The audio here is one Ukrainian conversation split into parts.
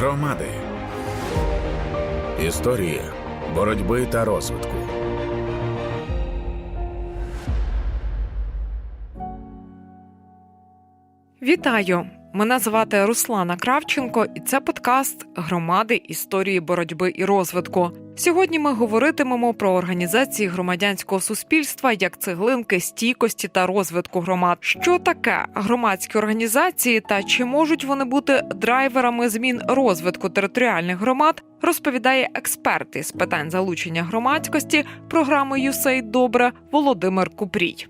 Громади. Історії боротьби та розвитку. Вітаю! Мене звати Руслана Кравченко, і це подкаст Громади історії боротьби і розвитку. Сьогодні ми говоритимемо про організації громадянського суспільства як цеглинки стійкості та розвитку громад. Що таке громадські організації та чи можуть вони бути драйверами змін розвитку територіальних громад? Розповідає експерт із питань залучення громадськості програми «ЮСЕЙ Добре Володимир Купрій.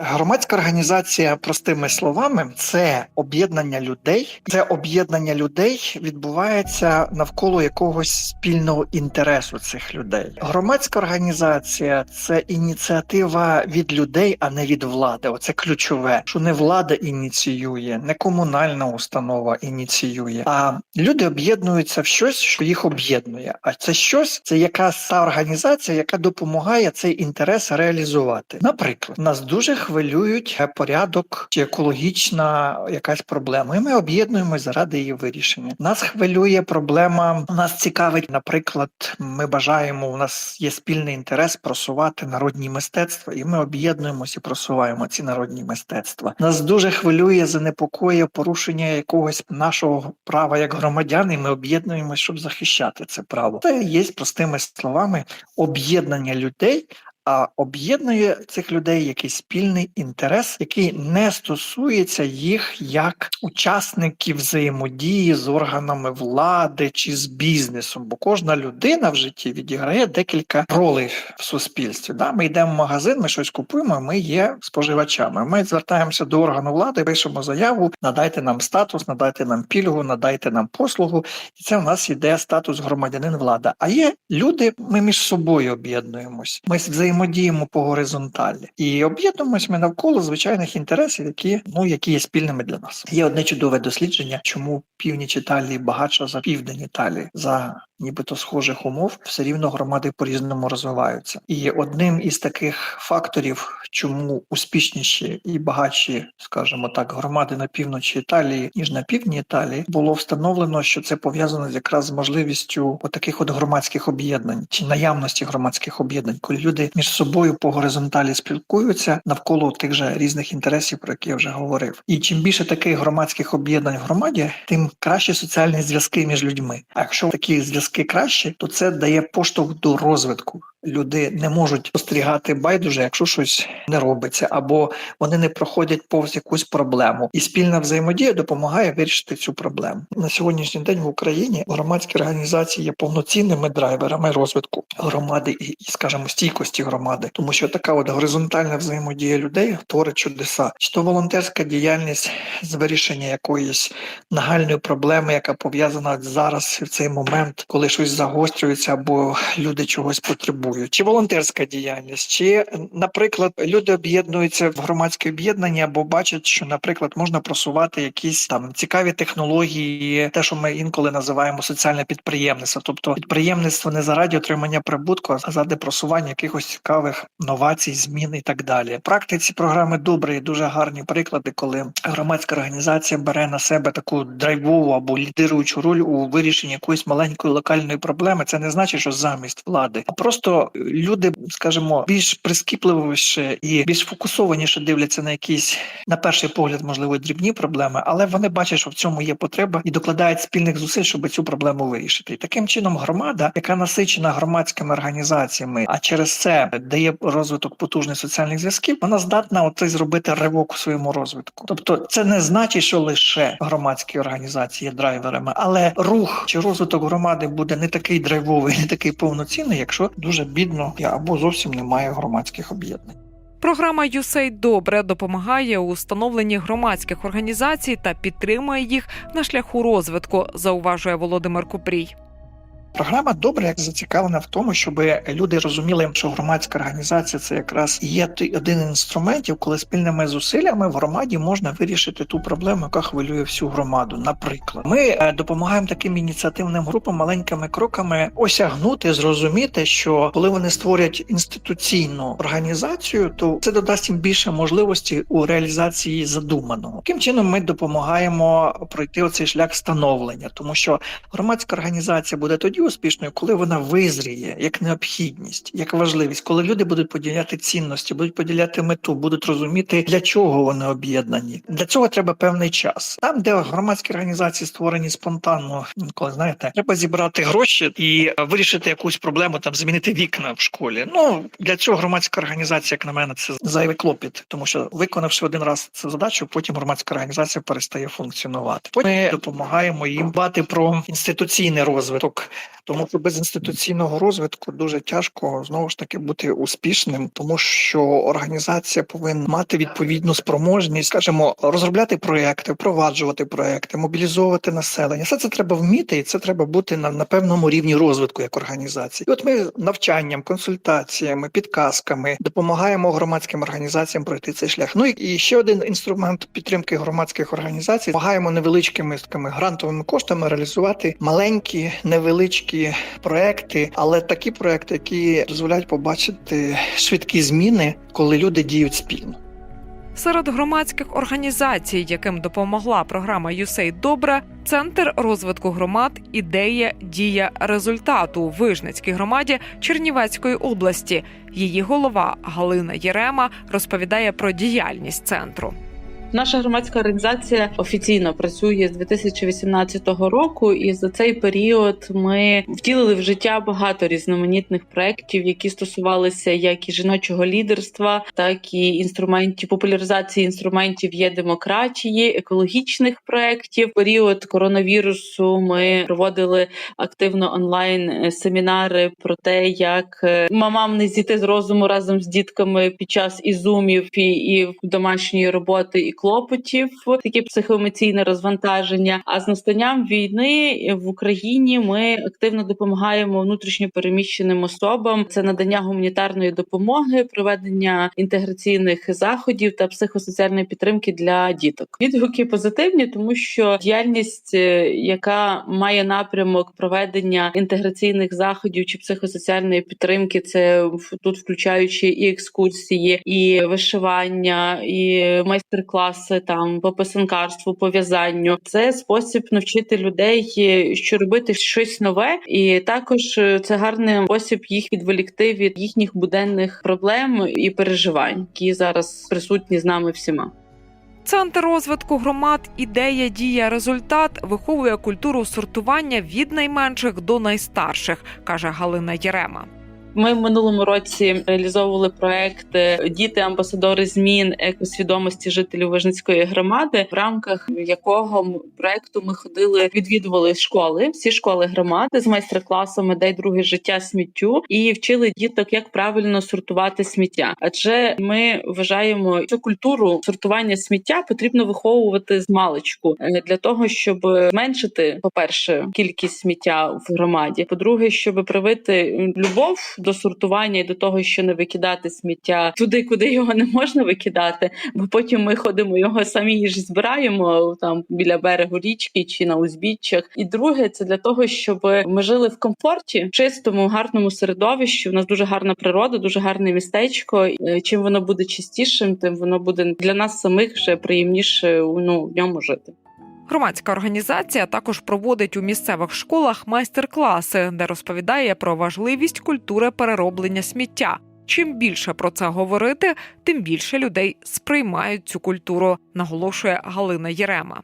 Громадська організація, простими словами, це об'єднання людей. Це об'єднання людей відбувається навколо якогось спільного інтересу цих людей. Громадська організація це ініціатива від людей, а не від влади. Оце ключове, що не влада ініціює, не комунальна установа ініціює, а люди об'єднуються в щось, що їх об'єднує. А це щось це якась та організація, яка допомагає цей інтерес реалізувати. Наприклад, нас дуже хвилюють порядок чи екологічна якась проблема, і ми об'єднуємося заради її вирішення. Нас хвилює проблема. Нас цікавить, наприклад, ми бажаємо. У нас є спільний інтерес просувати народні мистецтва, і ми об'єднуємося просуваємо ці народні мистецтва. Нас дуже хвилює, занепокоює порушення якогось нашого права як громадян, і ми об'єднуємося, щоб захищати це право. Це є простими словами об'єднання людей а об'єднує цих людей якийсь спільний інтерес, який не стосується їх як учасників взаємодії з органами влади чи з бізнесом. Бо кожна людина в житті відіграє декілька ролей в суспільстві. Да? Ми йдемо в магазин, ми щось купуємо. Ми є споживачами. Ми звертаємося до органу влади, пишемо заяву, надайте нам статус, надайте нам пільгу, надайте нам послугу, і це в нас іде статус громадянин влада. А є люди, ми між собою об'єднуємось. Ми взаємодіємо по горизонталі і об'єднуємось ми навколо звичайних інтересів, які ну які є спільними для нас. Є одне чудове дослідження, чому північ Італії багатша за південь Італії за нібито схожих умов, все рівно громади по різному розвиваються. І одним із таких факторів, чому успішніші і багатші, скажімо так, громади на півночі Італії ніж на півдні Італії, було встановлено, що це пов'язано якраз з можливістю таких от громадських об'єднань чи наявності громадських об'єднань, коли люди між собою по горизонталі спілкуються навколо тих же різних інтересів, про які я вже говорив. І чим більше таких громадських об'єднань в громаді, тим краще соціальні зв'язки між людьми. А якщо такі зв'язки кращі, то це дає поштовх до розвитку. Люди не можуть спостерігати байдуже, якщо щось не робиться, або вони не проходять повз якусь проблему, і спільна взаємодія допомагає вирішити цю проблему. На сьогоднішній день в Україні громадські організації є повноцінними драйверами розвитку громади і, скажімо, стійкості громади, тому що така от горизонтальна взаємодія людей творить чудеса, чи то волонтерська діяльність з вирішення якоїсь нагальної проблеми, яка пов'язана зараз в цей момент, коли щось загострюється, або люди чогось потребують чи волонтерська діяльність, чи, наприклад, люди об'єднуються в громадське об'єднання, бо бачать, що, наприклад, можна просувати якісь там цікаві технології, те, що ми інколи називаємо соціальне підприємництво, тобто підприємництво не заради отримання прибутку, а заради просування якихось цікавих новацій, змін і так далі. В практиці програми добре і дуже гарні приклади, коли громадська організація бере на себе таку драйвову або лідируючу роль у вирішенні якоїсь маленької локальної проблеми. Це не значить, що замість влади, а просто люди, скажімо, більш прискіпливіше і більш фокусованіше дивляться на якісь на перший погляд, можливо, дрібні проблеми, але вони бачать, що в цьому є потреба і докладають спільних зусиль, щоб цю проблему вирішити. І таким чином громада, яка насичена громадськими організаціями, а через це дає розвиток потужних соціальних зв'язків, вона здатна оце зробити ривок у своєму розвитку. Тобто, це не значить, що лише громадські організації є драйверами, але рух чи розвиток громади буде не такий драйвовий, не такий повноцінний, якщо дуже бідно або зовсім немає громадських об'єднань. Програма «ЮСЕЙ Добре допомагає у встановленні громадських організацій та підтримує їх на шляху розвитку, зауважує Володимир Купрій. Програма добре зацікавлена в тому, щоб люди розуміли, що громадська організація це якраз є один інструментів, коли спільними зусиллями в громаді можна вирішити ту проблему, яка хвилює всю громаду. Наприклад, ми е, допомагаємо таким ініціативним групам маленькими кроками осягнути, зрозуміти, що коли вони створять інституційну організацію, то це додасть їм більше можливості у реалізації задуманого. Таким чином ми допомагаємо пройти оцей шлях становлення, тому що громадська організація буде тоді успішною, коли вона визріє як необхідність, як важливість, коли люди будуть поділяти цінності, будуть поділяти мету, будуть розуміти, для чого вони об'єднані. Для цього треба певний час. Там, де громадські організації створені спонтанно, коли знаєте, треба зібрати гроші і е, вирішити якусь проблему, там змінити вікна в школі. Ну для цього громадська організація, як на мене, це зайвий клопіт, тому що виконавши один раз цю задачу, потім громадська організація перестає функціонувати. Потім ми допомагаємо їм дбати про інституційний розвиток, тому що без інституційного розвитку дуже тяжко знову ж таки бути успішним, тому що організація повинна мати відповідну спроможність, скажімо, розробляти проекти, впроваджувати проекти, мобілізовувати населення. Все це треба вміти, і це треба бути на, на певному рівні розвитку як організації. І от ми навчанням, консультаціями, підказками допомагаємо громадським організаціям пройти цей шлях. Ну і, ще один інструмент підтримки громадських організацій. Допомагаємо невеличкими такими грантовими коштами реалізувати маленькі невеличкі проекти, але такі проекти, які дозволяють побачити швидкі зміни, коли люди діють спільно. Серед громадських організацій, яким допомогла програма «ЮСЕЙ Добре, центр розвитку громад ідея дія результату у Вижницькій громаді Чернівецької області. Її голова Галина Єрема розповідає про діяльність центру. Наша громадська організація офіційно працює з 2018 року, і за цей період ми втілили в життя багато різноманітних проєктів, які стосувалися як і жіночого лідерства, так і інструментів популяризації інструментів є демократії, екологічних проєктів. Період коронавірусу ми проводили активно онлайн е, семінари про те, як е, мамам не зійти з розуму разом з дітками під час і зумів, і, і домашньої роботи і клопотів, таке психоемоційне розвантаження. А з настанням війни в Україні ми активно допомагаємо внутрішньо переміщеним особам. Це надання гуманітарної допомоги, проведення інтеграційних заходів та психосоціальної підтримки для діток. Відгуки позитивні, тому що діяльність, е, яка має напрямок проведення інтеграційних заходів чи психосоціальної підтримки, це тут включаючи і екскурсії, і вишивання, і майстер-класи там по писанкарству, по в'язанню. Це спосіб навчити людей, е, що робити щось нове, і також е, це гарний спосіб їх відволікти від їхніх буденних проблем і переживань, які зараз присутні з нами всіма. Центр розвитку громад ідея дія результат виховує культуру сортування від найменших до найстарших, каже Галина Єрема. Ми в минулому році реалізовували проект е, Діти амбасадори змін екосвідомості жителів Вижницької громади, в рамках якого проекту ми ходили, відвідували школи, всі школи громади з майстер-класами «Дай друге життя сміттю і вчили діток, як правильно сортувати сміття. Адже ми вважаємо, що культуру сортування сміття потрібно виховувати з маличку е, для того, щоб зменшити, по перше, кількість сміття в громаді. По-друге, щоб привити любов до сортування і до того, що не викидати сміття туди, куди його не можна викидати, бо потім ми ходимо його самі ж збираємо там біля берегу річки чи на узбіччях. І друге, це для того, щоб ми жили в комфорті, чистому, гарному середовищі. У нас дуже гарна природа, дуже гарне містечко. Е, Чим воно буде чистішим, тим воно буде для нас самих вже приємніше ну, в ньому жити. Громадська організація також проводить у місцевих школах майстер-класи, де розповідає про важливість культури перероблення сміття. Чим більше про це говорити, тим більше людей сприймають цю культуру, наголошує Галина Єрема.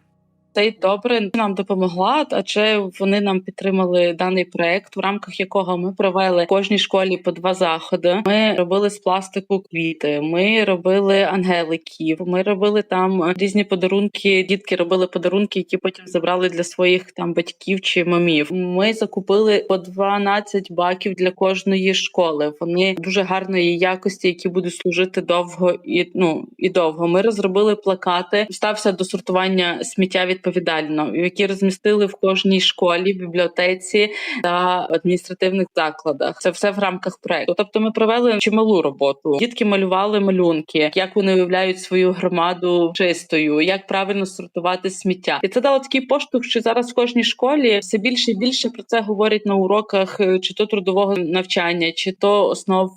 Це й добре нам допомогла, адже вони нам підтримали даний проект, в рамках якого ми провели в кожній школі по два заходи. Ми робили з пластику квіти, ми робили ангеликів, ми робили там різні подарунки. Дітки робили подарунки, які потім забрали для своїх там батьків чи мамів. Ми закупили по 12 баків для кожної школи. Вони дуже гарної якості, які будуть служити довго і ну і довго. Ми розробили плакати. Стався до сортування сміття від відповідально, які розмістили в кожній школі, бібліотеці та адміністративних закладах. Це все в рамках проекту. Тобто, ми провели чималу роботу. Дітки малювали малюнки, як вони уявляють свою громаду чистою, як правильно сортувати сміття, і це дало такий поштовх, що зараз в кожній школі все більше і більше про це говорять на уроках, е, чи то трудового навчання, чи то основ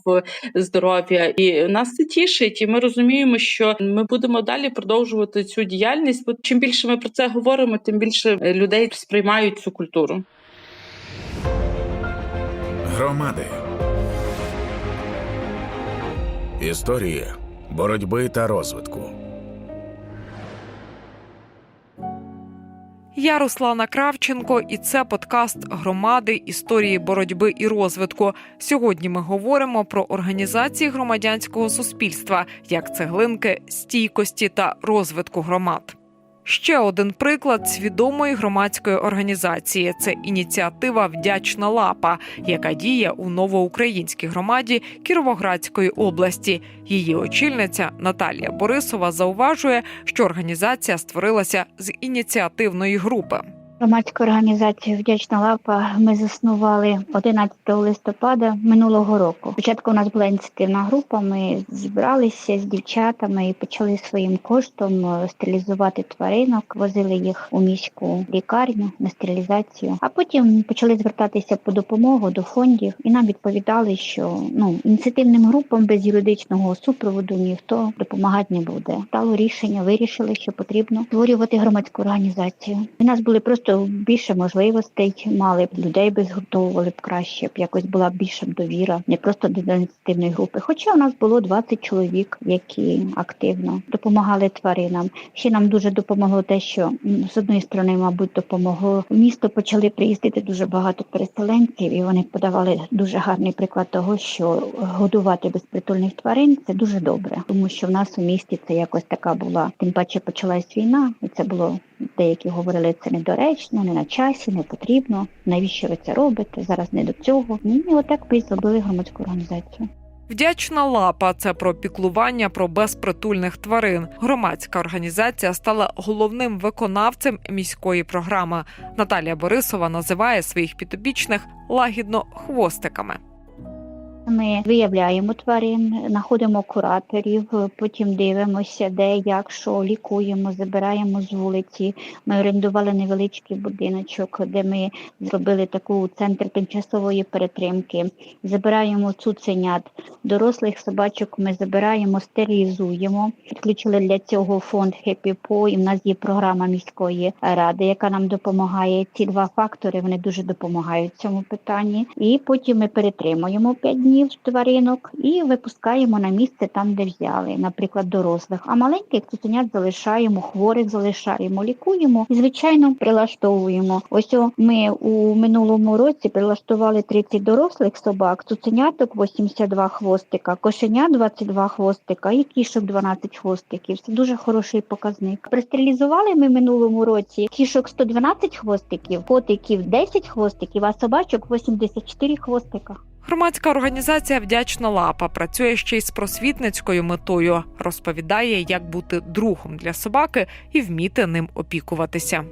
здоров'я. І нас це тішить, і ми розуміємо, що ми будемо далі продовжувати цю діяльність. Бо чим більше ми про це говоримо, тим більше е, людей сприймають цю культуру. Громади. Історії боротьби та розвитку. Я Руслана Кравченко, і це подкаст громади історії боротьби і розвитку. Сьогодні ми говоримо про організації громадянського суспільства як цеглинки стійкості та розвитку громад. Ще один приклад свідомої громадської організації це ініціатива Вдячна лапа, яка діє у новоукраїнській громаді Кіровоградської області. Її очільниця Наталія Борисова зауважує, що організація створилася з ініціативної групи. Громадську організацію Вдячна лапа ми заснували 11 листопада минулого року. Спочатку у нас була ініціативна група. Ми зібралися з дівчатами і почали своїм коштом е, стерилізувати тваринок, возили їх у міську лікарню на стерилізацію. А потім почали звертатися по допомогу до фондів, і нам відповідали, що ну ініціативним групам без юридичного супроводу ніхто допомагати не буде. Стало рішення, вирішили, що потрібно створювати громадську організацію. У нас були просто більше можливостей, мали б людей би згуртовували б краще, б якось була більша довіра, не просто до ініціативної групи. Хоча у нас було 20 чоловік, які активно допомагали тваринам. Ще нам дуже допомогло те, що з одної сторони, мабуть, допомогло місто. Почали приїздити дуже багато переселенців, і вони подавали дуже гарний приклад того, що годувати безпритульних тварин це дуже добре, тому що в нас у місті це якось така була. Тим паче почалась війна, і це було деякі говорили, це недоречно, не на часі, не потрібно. Навіщо ви це робите? Зараз не до цього. Ну, І отак ми зробили громадську організацію. Вдячна лапа це про піклування про безпритульних тварин. Громадська організація стала головним виконавцем міської програми. Наталія Борисова називає своїх підопічних лагідно хвостиками. Ми виявляємо тварин, знаходимо кураторів, потім дивимося, де як що лікуємо, забираємо з вулиці. Ми орендували невеличкий будиночок, де ми зробили таку центр тимчасової перетримки. Забираємо цуценят, дорослих собачок. Ми забираємо, стерилізуємо. Підключили для цього фонд Paw, і в нас є програма міської ради, яка нам допомагає. Ці два фактори вони дуже допомагають в цьому питанні. І потім ми перетримуємо 5 днів тваринок і випускаємо на місце там, де взяли, наприклад, дорослих. А маленьких цуценят залишаємо, хворих залишаємо, лікуємо і звичайно прилаштовуємо. Ось ми у минулому році прилаштували 30 дорослих собак, цуценяток 82 хвостика, кошенят 22 хвостика і кішок 12 хвостиків. Це дуже хороший показник. Пристерилізували ми минулому році кішок 112 хвостиків, котиків 10 хвостиків, а собачок 84 хвостика. Громадська організація Вдячна лапа працює ще й з просвітницькою метою. Розповідає, як бути другом для собаки і вміти ним опікуватися.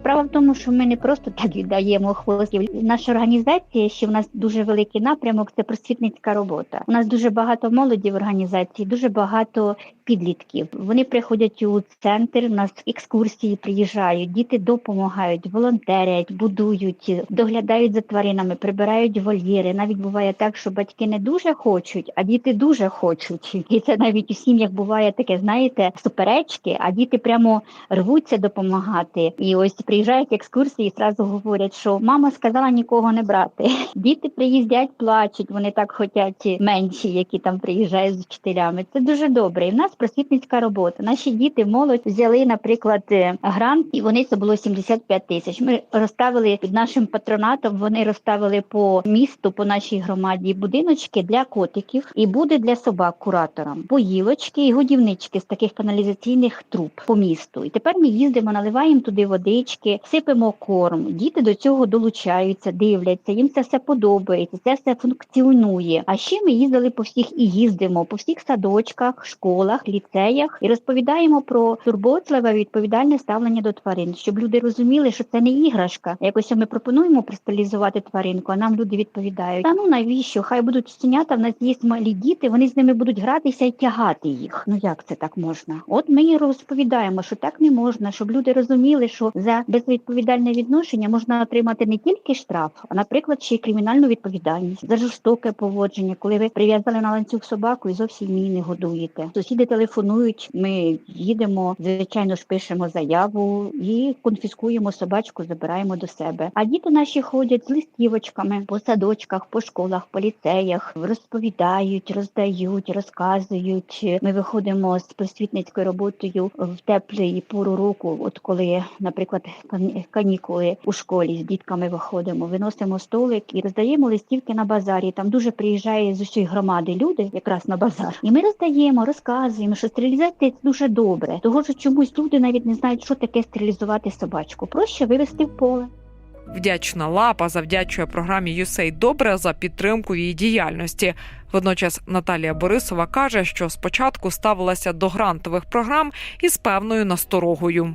Справа в тому, що ми не просто так віддаємо хвостів. Наша організація, ще в нас дуже великий напрямок, це просвітницька робота. У нас дуже багато молоді в організації, дуже багато підлітків. Вони приходять у центр, у нас екскурсії приїжджають, діти допомагають, волонтерять, будують, доглядають за тваринами, прибирають вольєри. Навіть буває так, що батьки не дуже хочуть, а діти дуже хочуть. І це навіть у сім'ях буває таке, знаєте, суперечки, а діти прямо рвуться допомагати. І ось приїжджають екскурсії і зразу говорять, що мама сказала нікого не брати. Діти приїздять, плачуть, вони так хочуть менші, які там приїжджають з вчителями. Це дуже добре. І в нас просвітницька робота. Наші діти, молодь взяли, наприклад, е, грант, і вони це було 75 тисяч. Ми розставили під нашим патронатом. Вони розставили по місту, по нашій громаді будиночки для котиків і буде для собак кураторам. Поїлочки і годівнички з таких каналізаційних труб по місту. І тепер ми їздимо, наливаємо туди водички, сипемо корм. Діти до цього долучаються, дивляться. Їм це все подобається, це все функціонує. А ще ми їздили по всіх і їздимо по всіх садочках, школах школах, ліцеях і розповідаємо про турботливе відповідальне ставлення до тварин, щоб люди розуміли, що це не іграшка. Якось ми пропонуємо присталізувати тваринку, а нам люди відповідають: та ну навіщо? Хай будуть щенята, в нас є малі діти, вони з ними будуть гратися і тягати їх. Ну як це так можна? От ми і розповідаємо, що так не можна, щоб люди розуміли, що за безвідповідальне відношення можна отримати не тільки штраф, а наприклад, ще й кримінальну відповідальність за жорстоке поводження, коли ви прив'язали на ланцюг собаку і зовсім її не годуєте. Сусіди телефонують. Ми їдемо, звичайно ж пишемо заяву і конфіскуємо собачку, забираємо до себе. А діти наші ходять з листівочками по садочках, по школах, по ліцеях, розповідають, роздають, розказують. Ми виходимо з просвітницькою роботою в теплий пору року, от коли, наприклад, кан- канікули у школі з дітками виходимо, виносимо столик і роздаємо листівки на базарі. Там дуже приїжджає з усієї громади люди, якраз на базар. І ми роздаємо, розказуємо, що стерилізація це дуже добре. Того що чомусь люди навіть не знають, що таке стерилізувати собачку. Проще вивести в поле. Вдячна лапа завдячує програмі «Юсей Добре за підтримку її діяльності. Водночас Наталія Борисова каже, що спочатку ставилася до грантових програм із певною насторогою.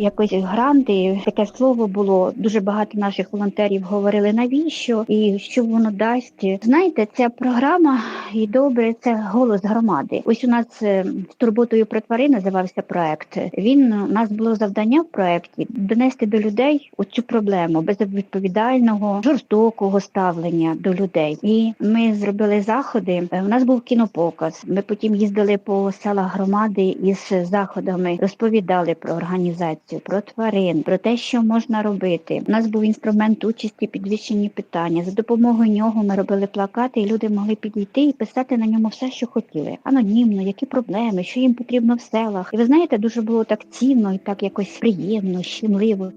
Якось гранти, таке слово було. Дуже багато наших волонтерів говорили навіщо і що воно дасть. Знаєте, ця програма і добре, це голос громади. Ось у нас е, з турботою про тварин називався проект. Він у нас було завдання в проекті донести до людей оцю проблему безвідповідального, жорстокого ставлення до людей. І ми зробили заходи. Е, У нас був кінопоказ. Ми потім їздили по селах громади із заходами, розповідали про організацію, про тварин, про те, що можна робити. У нас був інструмент участі, підвищені питання. За допомогою нього ми робили плакати, і люди могли підійти і писати на ньому все, що хотіли. Анонімно, які проблеми, що їм потрібно в селах. І ви знаєте, дуже було так цінно і так якось приємно, щемливо.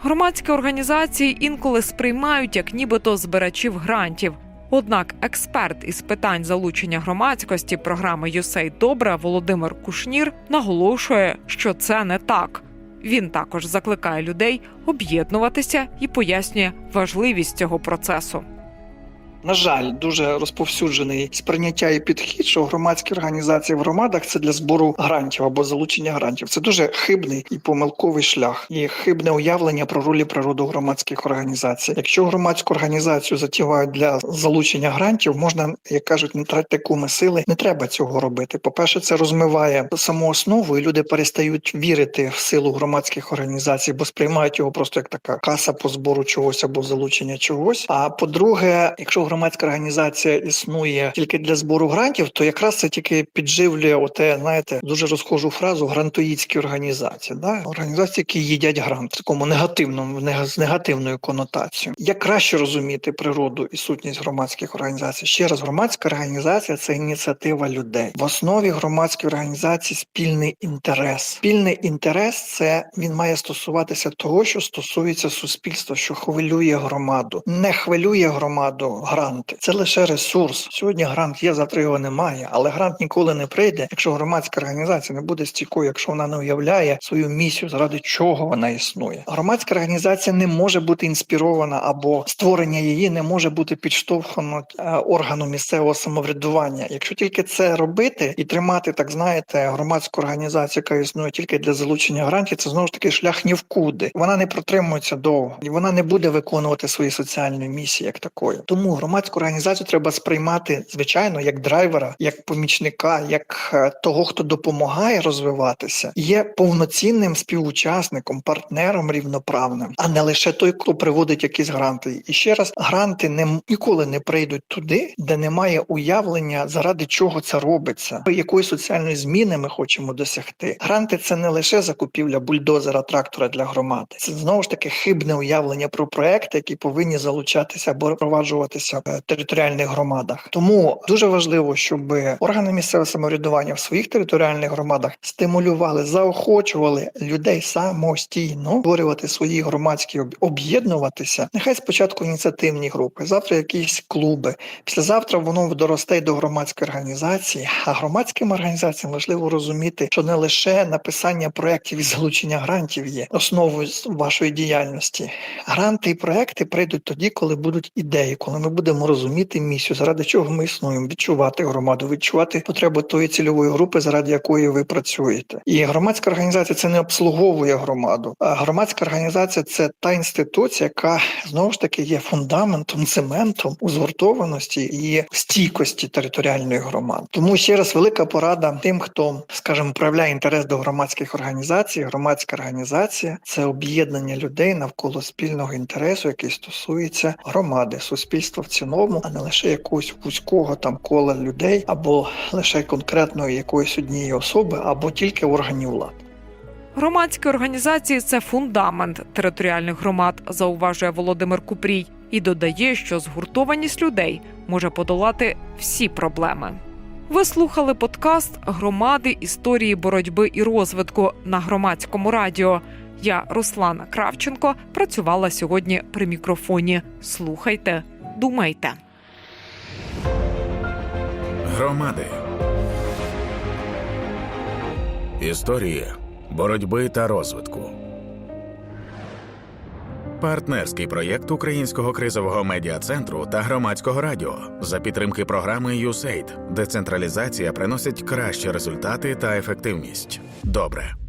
Громадські організації інколи сприймають як нібито збирачів грантів. Однак експерт із питань залучення громадськості програми «USAID Добре Володимир Кушнір наголошує, що це не так. Він також закликає людей об'єднуватися і пояснює важливість цього процесу. На жаль, дуже розповсюджений сприйняття і підхід, що громадські організації в громадах це для збору грантів або залучення грантів. Це дуже хибний і помилковий шлях, і хибне уявлення про ролі природу громадських організацій. Якщо громадську організацію затівають для залучення грантів, можна, як кажуть, не тратити куми сили. Не треба цього робити. По перше, це розмиває саму основу, і люди перестають вірити в силу громадських організацій, бо сприймають його просто як така каса по збору чогось або залучення чогось. А по-друге, якщо громадська організація існує тільки для збору грантів, то якраз це тільки підживлює оте, знаєте, дуже розхожу фразу грантоїдські організації, да? організації, які їдять грант в такому негативному з негативною конотацією. Як краще розуміти природу і сутність громадських організацій? Ще раз, громадська організація це ініціатива людей. В основі громадської організації спільний інтерес. Спільний інтерес це він має стосуватися того, що стосується суспільства, що хвилює громаду. Не хвилює громаду гранти. Це лише ресурс. Сьогодні грант є, завтра його немає. Але грант ніколи не прийде, якщо громадська організація не буде стійкою, якщо вона не уявляє свою місію, заради чого вона існує. Громадська організація не може бути інспірована або створення її не може бути підштовхано е, органу місцевого самоврядування. Якщо тільки це робити і тримати, так знаєте, громадську організацію, яка існує тільки для залучення грантів, це знову ж таки шлях ні в куди. Вона не протримується довго і вона не буде виконувати свої соціальні місії як такої. Тому громадську організацію треба сприймати звичайно як драйвера, як помічника, як е, того, хто допомагає розвиватися, є повноцінним співучасником, партнером рівноправним, а не лише той, хто приводить якісь гранти. І ще раз, гранти не ніколи не прийдуть туди, де немає уявлення, заради чого це робиться, якої соціальної зміни ми хочемо досягти. Гранти це не лише закупівля бульдозера, трактора для громади. Це знову ж таки хибне уявлення про проекти, які повинні залучатися або впроваджуватися в територіальних громадах. Тому дуже важливо, щоб органи місцевого самоврядування в своїх територіальних громадах стимулювали, заохочували людей самостійно створювати свої громадські об'єднуватися. Нехай спочатку ініціативні групи, завтра якісь клуби. Післязавтра воно доросте до громадської організації. А громадським організаціям важливо розуміти, що не лише написання проєктів і залучення грантів є основою вашої діяльності. Гранти і проекти прийдуть тоді, коли будуть ідеї, коли ми будемо будемо розуміти місію, заради чого ми існуємо, відчувати громаду, відчувати потребу тої цільової групи, заради якої ви працюєте. І громадська організація це не обслуговує громаду. А громадська організація це та інституція, яка знову ж таки є фундаментом, цементом узгуртованості і стійкості територіальної громади. Тому ще раз велика порада тим, хто, скажімо, проявляє інтерес до громадських організацій. Громадська організація це об'єднання людей навколо спільного інтересу, який стосується громади, суспільства в цілому, а не лише якогось вузького там кола людей, або лише конкретної якоїсь однієї особи, або тільки органів влади. Громадські організації це фундамент територіальних громад, зауважує Володимир Купрій, і додає, що згуртованість людей може подолати всі проблеми. Ви слухали подкаст Громади історії боротьби і розвитку на громадському радіо. Я, Руслана Кравченко, працювала сьогодні при мікрофоні. Слухайте, думайте. Громади. Історії боротьби та розвитку. Партнерський проєкт Українського кризового медіа центру та громадського радіо за підтримки програми USAID. Децентралізація приносить кращі результати та ефективність. Добре.